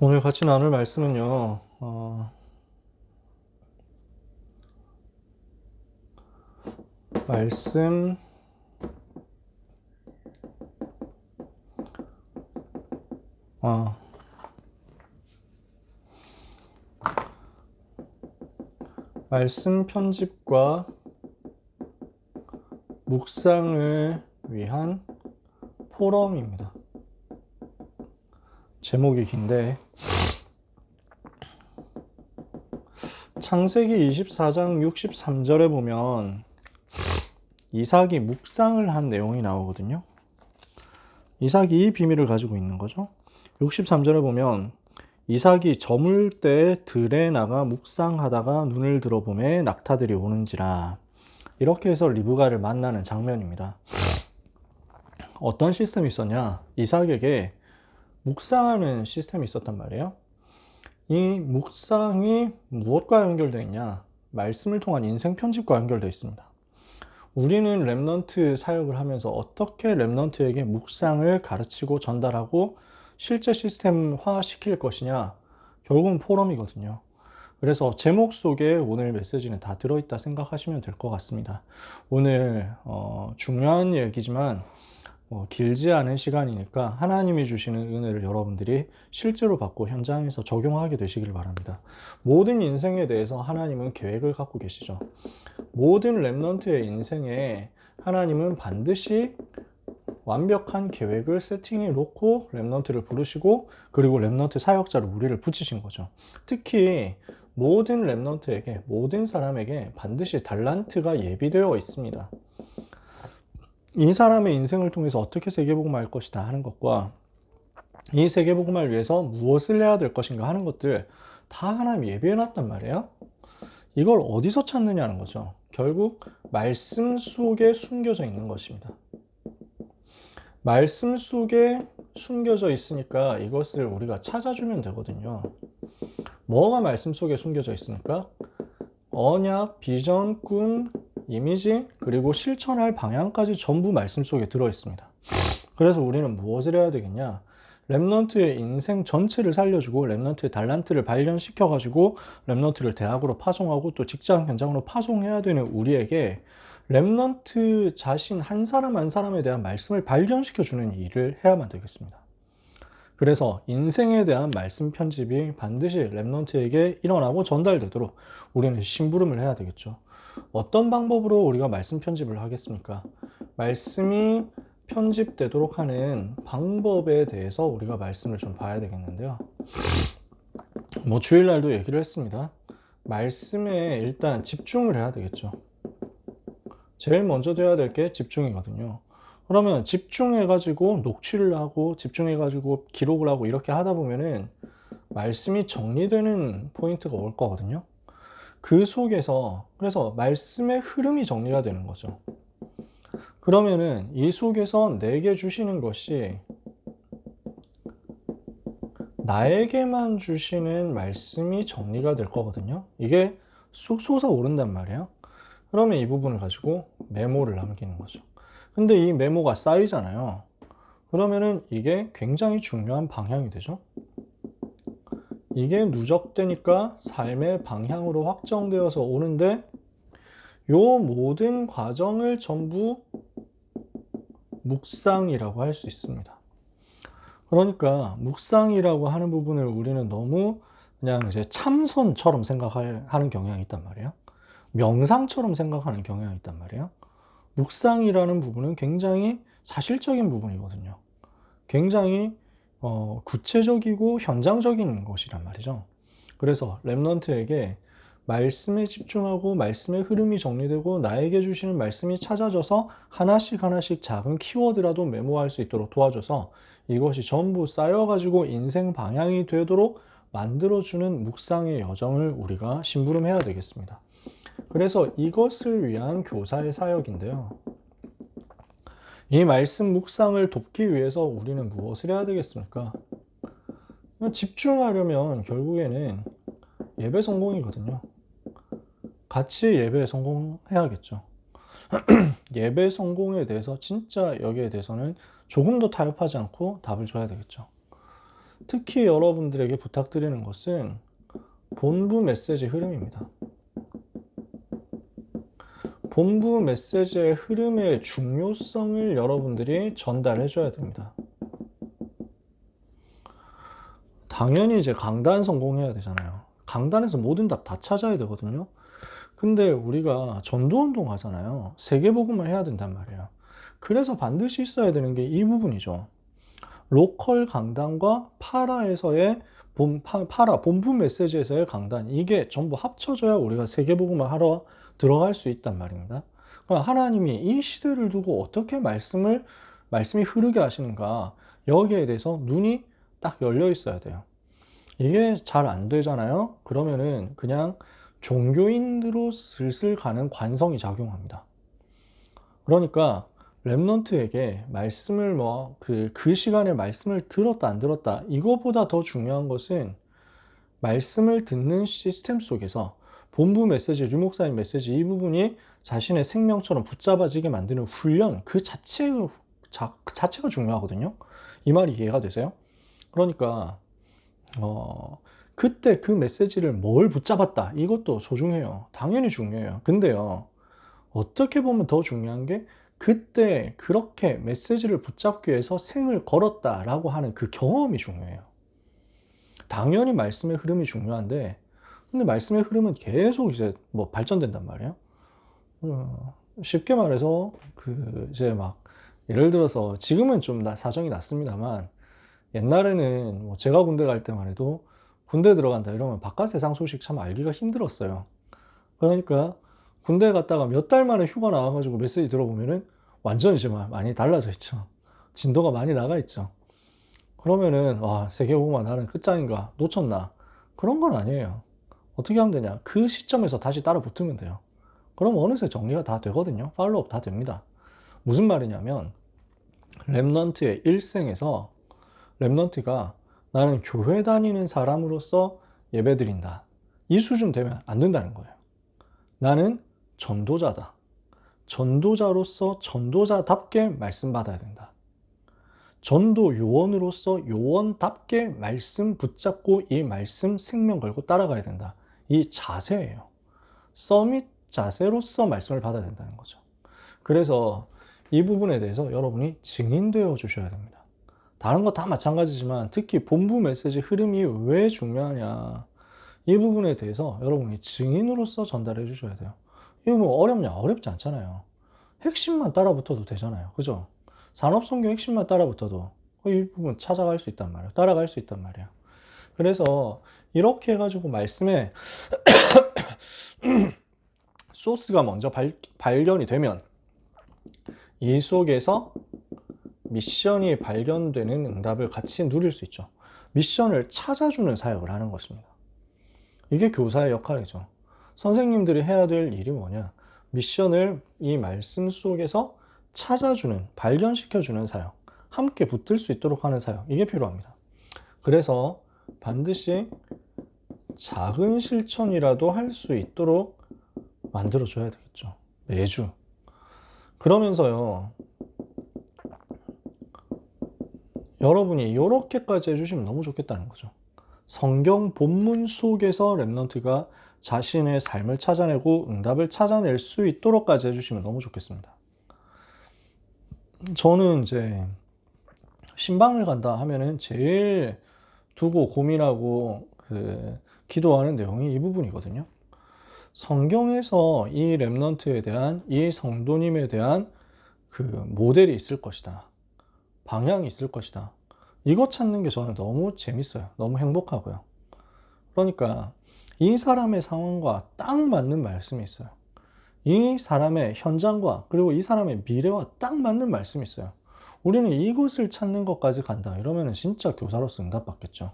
오늘 같이 나눌 말씀은요, 어, 말씀, 아, 말씀 편집과 묵상을 위한 포럼입니다. 제목이 긴데, 창세기 24장 63절에 보면 이삭이 묵상을 한 내용이 나오거든요. 이삭이 이 비밀을 가지고 있는 거죠. 63절에 보면 이삭이 저물 때 들에 나가 묵상하다가 눈을 들어보매 낙타들이 오는지라 이렇게 해서 리브가를 만나는 장면입니다. 어떤 시스템이 있었냐? 이삭에게 묵상하는 시스템이 있었단 말이에요. 이 묵상이 무엇과 연결되어 있냐? 말씀을 통한 인생 편집과 연결되어 있습니다. 우리는 랩넌트 사역을 하면서 어떻게 랩넌트에게 묵상을 가르치고 전달하고 실제 시스템화 시킬 것이냐? 결국은 포럼이거든요. 그래서 제목 속에 오늘 메시지는 다 들어있다 생각하시면 될 것 같습니다. 오늘 어, 중요한 얘기지만 뭐 길지 않은 시간이니까 하나님이 주시는 은혜를 여러분들이 실제로 받고 현장에서 적용하게 되시길 바랍니다. 모든 인생에 대해서 하나님은 계획을 갖고 계시죠. 모든 랩넌트의 인생에 하나님은 반드시 완벽한 계획을 세팅해 놓고 랩넌트를 부르시고 그리고 랩넌트 사역자로 우리를 붙이신 거죠. 특히 모든 랩넌트에게 모든 사람에게 반드시 달란트가 예비되어 있습니다. 이 사람의 인생을 통해서 어떻게 세계복음을 할 것이다 하는 것과 이 세계복음을 위해서 무엇을 해야 될 것인가 하는 것들 다 하나님 예비해 놨단 말이에요. 이걸 어디서 찾느냐는 거죠. 결국 말씀 속에 숨겨져 있는 것입니다. 말씀 속에 숨겨져 있으니까 이것을 우리가 찾아주면 되거든요. 뭐가 말씀 속에 숨겨져 있습니까? 언약, 비전, 꿈, 이미지, 그리고 실천할 방향까지 전부 말씀 속에 들어 있습니다. 그래서 우리는 무엇을 해야 되겠냐? 랩넌트의 인생 전체를 살려주고 랩넌트의 달란트를 발견시켜 가지고 랩넌트를 대학으로 파송하고 또 직장 현장으로 파송해야 되는 우리에게 랩넌트 자신 한 사람 한 사람에 대한 말씀을 발견시켜 주는 일을 해야만 되겠습니다. 그래서 인생에 대한 말씀 편집이 반드시 랩넌트에게 일어나고 전달되도록 우리는 심부름을 해야 되겠죠. 어떤 방법으로 우리가 말씀 편집을 하겠습니까? 말씀이 편집되도록 하는 방법에 대해서 우리가 말씀을 좀 봐야 되겠는데요. 뭐 주일날도 얘기를 했습니다. 말씀에 일단 집중을 해야 되겠죠. 제일 먼저 돼야 될 게 집중이거든요. 그러면 집중해가지고 녹취를 하고 집중해가지고 기록을 하고 이렇게 하다 보면은 말씀이 정리되는 포인트가 올 거거든요. 그 속에서 그래서 말씀의 흐름이 정리가 되는 거죠. 그러면은 이 속에서 내게 주시는 것이 나에게만 주시는 말씀이 정리가 될 거거든요. 이게 쑥 솟아 오른단 말이에요. 그러면 이 부분을 가지고 메모를 남기는 거죠. 근데 이 메모가 쌓이잖아요. 그러면은 이게 굉장히 중요한 방향이 되죠. 이게 누적되니까 삶의 방향으로 확정되어서 오는데 요 모든 과정을 전부 묵상이라고 할 수 있습니다. 그러니까 묵상이라고 하는 부분을 우리는 너무 그냥 이제 참선처럼 생각하는 경향이 있단 말이에요. 명상처럼 생각하는 경향이 있단 말이에요. 묵상이라는 부분은 굉장히 사실적인 부분이거든요. 굉장히 어, 구체적이고 현장적인 것이란 말이죠. 그래서 랩넌트에게 말씀에 집중하고 말씀의 흐름이 정리되고 나에게 주시는 말씀이 찾아져서 하나씩 하나씩 작은 키워드라도 메모할 수 있도록 도와줘서 이것이 전부 쌓여가지고 인생 방향이 되도록 만들어주는 묵상의 여정을 우리가 심부름해야 되겠습니다. 그래서 이것을 위한 교사의 사역인데요. 이 말씀 묵상을 돕기 위해서 우리는 무엇을 해야 되겠습니까? 집중하려면 결국에는 예배 성공이거든요. 같이 예배 성공해야겠죠. 예배 성공에 대해서 진짜 여기에 대해서는 조금도 타협하지 않고 답을 줘야 되겠죠. 특히 여러분들에게 부탁드리는 것은 본부 메시지 흐름입니다. 본부 메시지의 흐름의 중요성을 여러분들이 전달해 줘야 됩니다. 당연히 이제 강단 성공해야 되잖아요. 강단에서 모든 답 다 찾아야 되거든요. 근데 우리가 전도 운동 하잖아요. 세계복음을 해야 된단 말이에요. 그래서 반드시 있어야 되는 게 이 부분이죠. 로컬 강단과 파라에서의 본, 파, 파라 본부 메시지에서의 강단 이게 전부 합쳐져야 우리가 세계복음을 하러 들어갈 수 있단 말입니다. 그러니까 하나님이 이 시대를 두고 어떻게 말씀을 말씀이 흐르게 하시는가 여기에 대해서 눈이 딱 열려 있어야 돼요. 이게 잘 안 되잖아요. 그러면은 그냥 종교인으로 슬슬 가는 관성이 작용합니다. 그러니까 랩넌트에게 말씀을 뭐그그 시간에 말씀을 들었다 안 들었다 이거보다 더 중요한 것은 말씀을 듣는 시스템 속에서 본부 메시지, 유목사님 메시지 이 부분이 자신의 생명처럼 붙잡아지게 만드는 훈련 그 자체 자, 그 자체가 중요하거든요. 이 말이 이해가 되세요? 그러니까 어, 그때 그 메시지를 뭘 붙잡았다. 이것도 소중해요. 당연히 중요해요. 근데요, 어떻게 보면 더 중요한 게 그때 그렇게 메시지를 붙잡기 위해서 생을 걸었다라고 하는 그 경험이 중요해요. 당연히 말씀의 흐름이 중요한데, 근데 말씀의 흐름은 계속 이제 뭐 발전된단 말이에요. 어, 쉽게 말해서 그 이제 막 예를 들어서 지금은 좀 나- 사정이 났습니다만 옛날에는 뭐 제가 군대 갈 때만 해도 군대 들어간다 이러면 바깥 세상 소식 참 알기가 힘들었어요. 그러니까 군대 갔다가 몇 달 만에 휴가 나와가지고 메시지 들어보면은 완전 이제 마- 많이 달라져 있죠. 진도가 많이 나가 있죠. 그러면은 와 세계보고만 나는 끝장인가 놓쳤나 그런 건 아니에요. 어떻게 하면 되냐? 그 시점에서 다시 따라 붙으면 돼요. 그럼 어느새 정리가 다 되거든요. 팔로업 다 됩니다. 무슨 말이냐면 랩넌트의 일생에서 랩넌트가 나는 교회 다니는 사람으로서 예배 드린다. 이 수준 되면 안 된다는 거예요. 나는 전도자다. 전도자로서 전도자답게 말씀 받아야 된다. 전도 요원으로서 요원답게 말씀 붙잡고 이 말씀 생명 걸고 따라가야 된다. 이 자세예요. 서밋 자세로서 말씀을 받아야 된다는 거죠. 그래서 이 부분에 대해서 여러분이 증인되어 주셔야 됩니다. 다른 거 다 마찬가지지만 특히 본부 메시지 흐름이 왜 중요하냐. 이 부분에 대해서 여러분이 증인으로서 전달해 주셔야 돼요. 이거 뭐 어렵냐? 어렵지 않잖아요. 핵심만 따라 붙어도 되잖아요. 그죠? 산업성경 핵심만 따라 붙어도 이 부분 찾아갈 수 있단 말이에요. 따라갈 수 있단 말이에요. 그래서 이렇게 해가지고 말씀에 소스가 먼저 발, 발견이 되면 이 속에서 미션이 발견되는 응답을 같이 누릴 수 있죠. 미션을 찾아주는 사역을 하는 것입니다. 이게 교사의 역할이죠. 선생님들이 해야 될 일이 뭐냐? 미션을 이 말씀 속에서 찾아주는, 발견시켜주는 사역, 함께 붙을 수 있도록 하는 사역, 이게 필요합니다. 그래서 반드시 작은 실천이라도 할 수 있도록 만들어줘야 되겠죠. 매주. 그러면서요, 여러분이 이렇게까지 해주시면 너무 좋겠다는 거죠. 성경 본문 속에서 랩넌트가 자신의 삶을 찾아내고 응답을 찾아낼 수 있도록까지 해주시면 너무 좋겠습니다. 저는 이제 신방을 간다 하면은 제일 두고 고민하고 그 기도하는 내용이 이 부분이거든요. 성경에서 이 랩넌트에 대한 이 성도님에 대한 그 모델이 있을 것이다. 방향이 있을 것이다. 이거 찾는 게 저는 너무 재밌어요. 너무 행복하고요. 그러니까 이 사람의 상황과 딱 맞는 말씀이 있어요. 이 사람의 현장과 그리고 이 사람의 미래와 딱 맞는 말씀이 있어요. 우리는 이곳을 찾는 것까지 간다. 이러면 진짜 교사로서 응답받겠죠.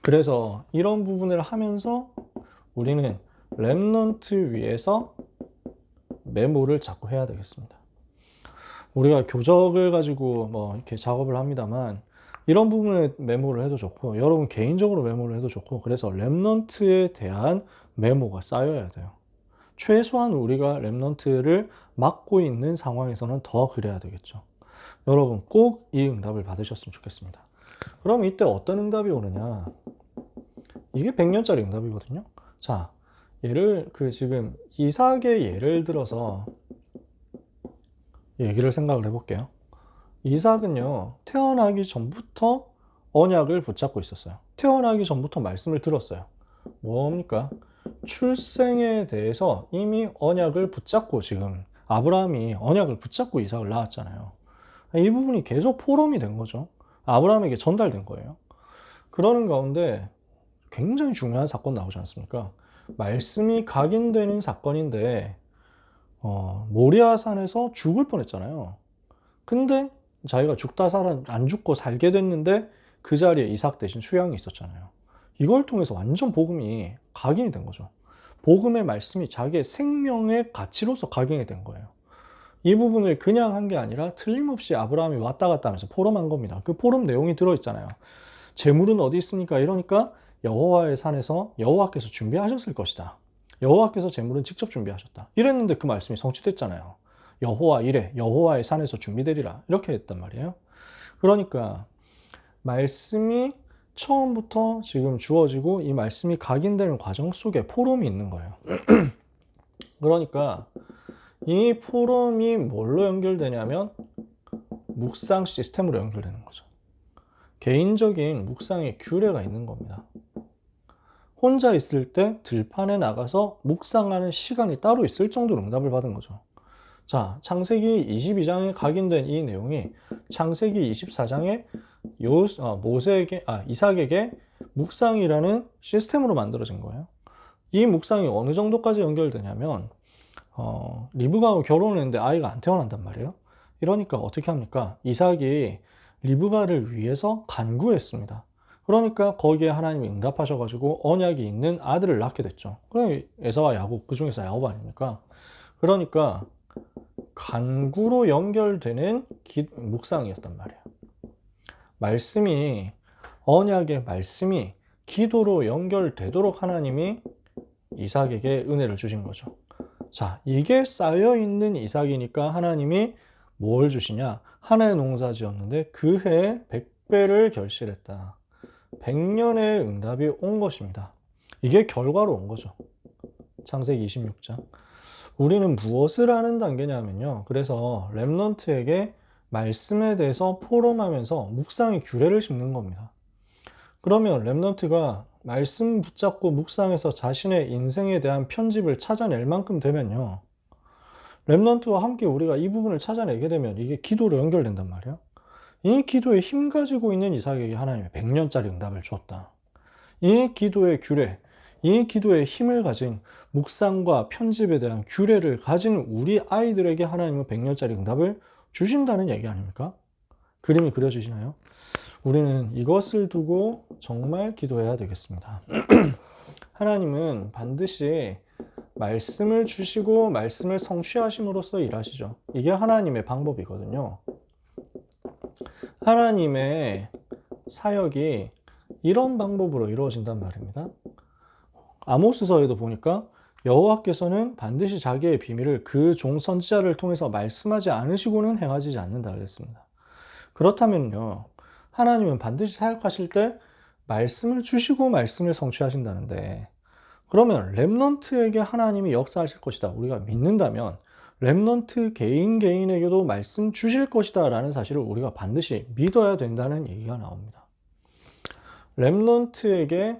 그래서 이런 부분을 하면서 우리는 랩넌트 위에서 메모를 자꾸 해야 되겠습니다. 우리가 교적을 가지고 뭐 이렇게 작업을 합니다만 이런 부분에 메모를 해도 좋고 여러분 개인적으로 메모를 해도 좋고 그래서 랩넌트에 대한 메모가 쌓여야 돼요. 최소한 우리가 랩넌트를 맡고 있는 상황에서는 더 그래야 되겠죠. 여러분 꼭 이 응답을 받으셨으면 좋겠습니다. 그럼 이때 어떤 응답이 오느냐? 이게 100년짜리 응답이거든요. 자, 예를 그 지금 이삭의 예를 들어서 얘기를 생각을 해볼게요. 이삭은요, 태어나기 전부터 언약을 붙잡고 있었어요. 태어나기 전부터 말씀을 들었어요. 뭡니까? 출생에 대해서 이미 언약을 붙잡고 지금 아브라함이 언약을 붙잡고 이삭을 낳았잖아요. 이 부분이 계속 포럼이 된 거죠. 아브라함에게 전달된 거예요. 그러는 가운데 굉장히 중요한 사건 나오지 않습니까? 말씀이 각인되는 사건인데 어, 모리아산에서 죽을 뻔했잖아요. 근데 자기가 죽다 살아 안 죽고 살게 됐는데 그 자리에 이삭 대신 수양이 있었잖아요. 이걸 통해서 완전 복음이 각인이 된 거죠. 복음의 말씀이 자기의 생명의 가치로서 각인이 된 거예요. 이 부분을 그냥 한 게 아니라 틀림없이 아브라함이 왔다 갔다 하면서 포럼한 겁니다. 그 포럼 내용이 들어있잖아요. 재물은 어디 있습니까? 이러니까 여호와의 산에서 여호와께서 준비하셨을 것이다. 여호와께서 재물은 직접 준비하셨다. 이랬는데 그 말씀이 성취됐잖아요. 여호와 이래 여호와의 산에서 준비되리라 이렇게 했단 말이에요. 그러니까 말씀이 처음부터 지금 주어지고 이 말씀이 각인되는 과정 속에 포럼이 있는 거예요. 그러니까 이 포럼이 뭘로 연결되냐면 묵상 시스템으로 연결되는 거죠. 개인적인 묵상의 규례가 있는 겁니다. 혼자 있을 때 들판에 나가서 묵상하는 시간이 따로 있을 정도로 응답을 받은 거죠. 자, 창세기 22장에 각인된 이 내용이 창세기 24장에 요, 어, 모세에게, 아, 이삭에게 묵상이라는 시스템으로 만들어진 거예요. 이 묵상이 어느 정도까지 연결되냐면, 어, 리브가하고 결혼을 했는데 아이가 안 태어난단 말이에요. 이러니까 어떻게 합니까? 이삭이 리브가를 위해서 간구했습니다. 그러니까 거기에 하나님이 응답하셔가지고 언약이 있는 아들을 낳게 됐죠. 그럼 에사와 야곱, 그 중에서 야곱 아닙니까? 그러니까 간구로 연결되는 기, 묵상이었단 말이에요. 말씀이 언약의 말씀이 기도로 연결되도록 하나님이 이삭에게 은혜를 주신 거죠. 자, 이게 쌓여 있는 이삭이니까 하나님이 뭘 주시냐? 한 해 농사 지었는데 그 해에 100배를 결실했다. 100년의 응답이 온 것입니다. 이게 결과로 온 거죠. 창세기 26장. 우리는 무엇을 하는 단계냐면요. 그래서 랩넌트에게 말씀에 대해서 포럼하면서 묵상의 규례를 심는 겁니다. 그러면 랩넌트가 말씀 붙잡고 묵상해서 자신의 인생에 대한 편집을 찾아낼 만큼 되면요. 랩넌트와 함께 우리가 이 부분을 찾아내게 되면 이게 기도로 연결된단 말이에요. 이 기도에 힘 가지고 있는 이삭에게 하나님의 100년짜리 응답을 주었다. 이 기도의 규례, 이 기도에 힘을 가진 묵상과 편집에 대한 규례를 가진 우리 아이들에게 하나님은 100년짜리 응답을 주신다는 얘기 아닙니까? 그림이 그려지시나요? 우리는 이것을 두고 정말 기도해야 되겠습니다. 하나님은 반드시 말씀을 주시고 말씀을 성취하심으로써 일하시죠. 이게 하나님의 방법이거든요. 하나님의 사역이 이런 방법으로 이루어진단 말입니다. 아모스서에도 보니까 여호와께서는 반드시 자기의 비밀을 그 종 선지자를 통해서 말씀하지 않으시고는 행하지 않는다 그랬습니다. 그렇다면요. 하나님은 반드시 사역하실 때 말씀을 주시고 말씀을 성취하신다는데 그러면 렘넌트에게 하나님이 역사하실 것이다. 우리가 믿는다면 렘넌트 개인 개인에게도 말씀 주실 것이다 라는 사실을 우리가 반드시 믿어야 된다는 얘기가 나옵니다. 렘넌트에게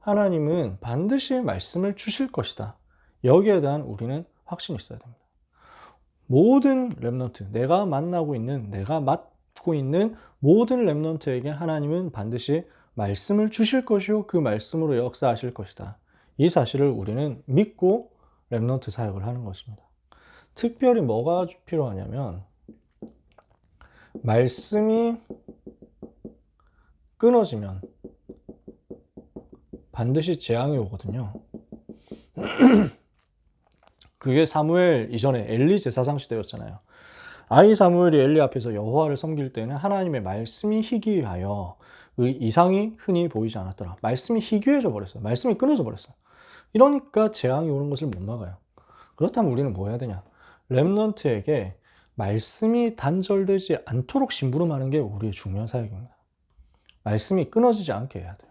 하나님은 반드시 말씀을 주실 것이다. 여기에 대한 우리는 확신이 있어야 됩니다. 모든 렘넌트, 내가 만나고 있는, 내가 맡 고 있는 모든 렘넌트에게 하나님은 반드시 말씀을 주실 것이요. 그 말씀으로 역사하실 것이다. 이 사실을 우리는 믿고 렘넌트 사역을 하는 것입니다. 특별히 뭐가 필요하냐면, 말씀이 끊어지면 반드시 재앙이 오거든요. 그게 사무엘 이전에 엘리 제사장 시대였잖아요. 아이 사무엘이 엘리 앞에서 여호와를 섬길 때는 하나님의 말씀이 희귀하여 의 이상이 흔히 보이지 않았더라. 말씀이 희귀해져 버렸어요. 말씀이 끊어져 버렸어요. 이러니까 재앙이 오는 것을 못 막아요. 그렇다면 우리는 뭐 해야 되냐? 렘넌트에게 말씀이 단절되지 않도록 심부름하는 게 우리의 중요한 사역입니다. 말씀이 끊어지지 않게 해야 돼요.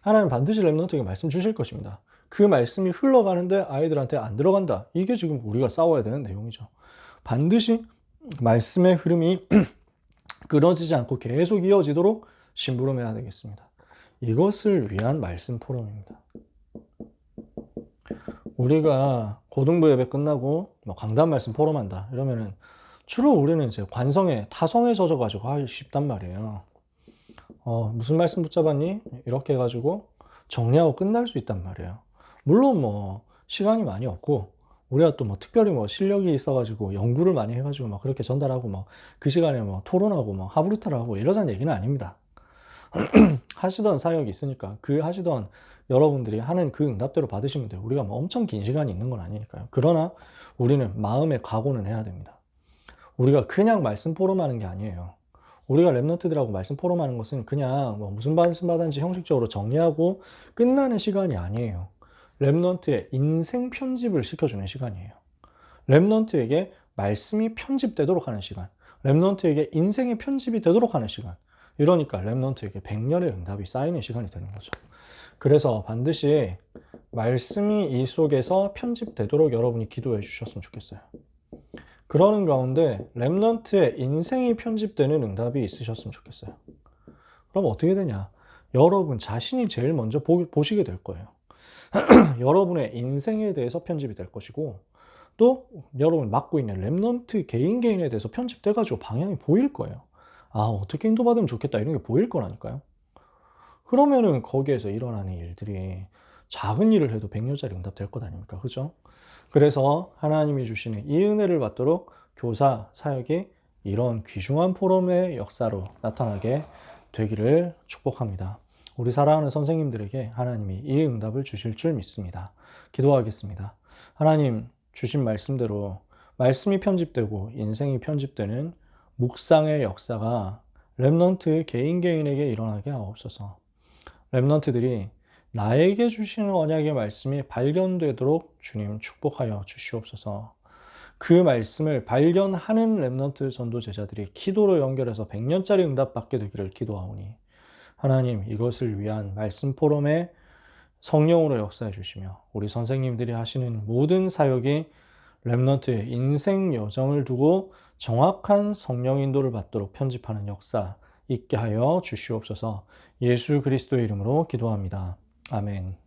하나님 반드시 랩런트에게 말씀 주실 것입니다. 그 말씀이 흘러가는데 아이들한테 안 들어간다. 이게 지금 우리가 싸워야 되는 내용이죠. 반드시 말씀의 흐름이 끊어지지 않고 계속 이어지도록 심부름해야 되겠습니다. 이것을 위한 말씀 포럼입니다. 우리가 고등부 예배 끝나고 뭐 강단 말씀 포럼한다 이러면은 주로 우리는 이제 관성에 타성에 젖어 가지고 하기 쉽단 말이에요. 어, 무슨 말씀 붙잡았니? 이렇게 해가지고 정리하고 끝날 수 있단 말이에요. 물론 뭐 시간이 많이 없고 우리가 또 뭐 특별히 뭐 실력이 있어가지고 연구를 많이 해가지고 막 그렇게 전달하고 뭐 그 시간에 뭐 토론하고 뭐 하브루타를 하고 이러자는 얘기는 아닙니다. 하시던 사역이 있으니까 그 하시던 여러분들이 하는 그 응답대로 받으시면 돼요. 우리가 뭐 엄청 긴 시간이 있는 건 아니니까요. 그러나 우리는 마음의 각오는 해야 됩니다. 우리가 그냥 말씀 포럼하는 게 아니에요. 우리가 랩너트들하고 말씀 포럼하는 것은 그냥 뭐 무슨 말씀 받은지 형식적으로 정리하고 끝나는 시간이 아니에요. 랩넌트의 인생 편집을 시켜주는 시간이에요. 랩넌트에게 말씀이 편집되도록 하는 시간. 랩넌트에게 인생의 편집이 되도록 하는 시간. 이러니까 랩넌트에게 100년의 응답이 쌓이는 시간이 되는 거죠. 그래서 반드시 말씀이 이 속에서 편집되도록 여러분이 기도해 주셨으면 좋겠어요. 그러는 가운데 랩넌트의 인생이 편집되는 응답이 있으셨으면 좋겠어요. 그럼 어떻게 되냐? 여러분 자신이 제일 먼저 보, 보시게 될 거예요. 여러분의 인생에 대해서 편집이 될 것이고 또 여러분 맡고 있는 랩넌트 개인 개인에 대해서 편집돼 가지고 방향이 보일 거예요. 아 어떻게 인도받으면 좋겠다 이런 게 보일 거라니까요. 그러면은 거기에서 일어나는 일들이 작은 일을 해도 100년짜리 응답 될 것 아닙니까? 그죠? 그래서 하나님이 주시는 이 은혜를 받도록 교사 사역이 이런 귀중한 포럼의 역사로 나타나게 되기를 축복합니다. 우리 사랑하는 선생님들에게 하나님이 이 응답을 주실 줄 믿습니다. 기도하겠습니다. 하나님 주신 말씀대로 말씀이 편집되고 인생이 편집되는 묵상의 역사가 랩넌트 개인 개인에게 일어나게 하옵소서. 랩넌트들이 나에게 주시는 언약의 말씀이 발견되도록 주님 축복하여 주시옵소서. 그 말씀을 발견하는 랩넌트 전도 제자들이 기도로 연결해서 100년짜리 응답 받게 되기를 기도하오니 하나님 이것을 위한 말씀 포럼에 성령으로 역사해 주시며 우리 선생님들이 하시는 모든 사역이 랩넌트의 인생 여정을 두고 정확한 성령 인도를 받도록 편집하는 역사 있게 하여 주시옵소서 예수 그리스도의 이름으로 기도합니다. 아멘.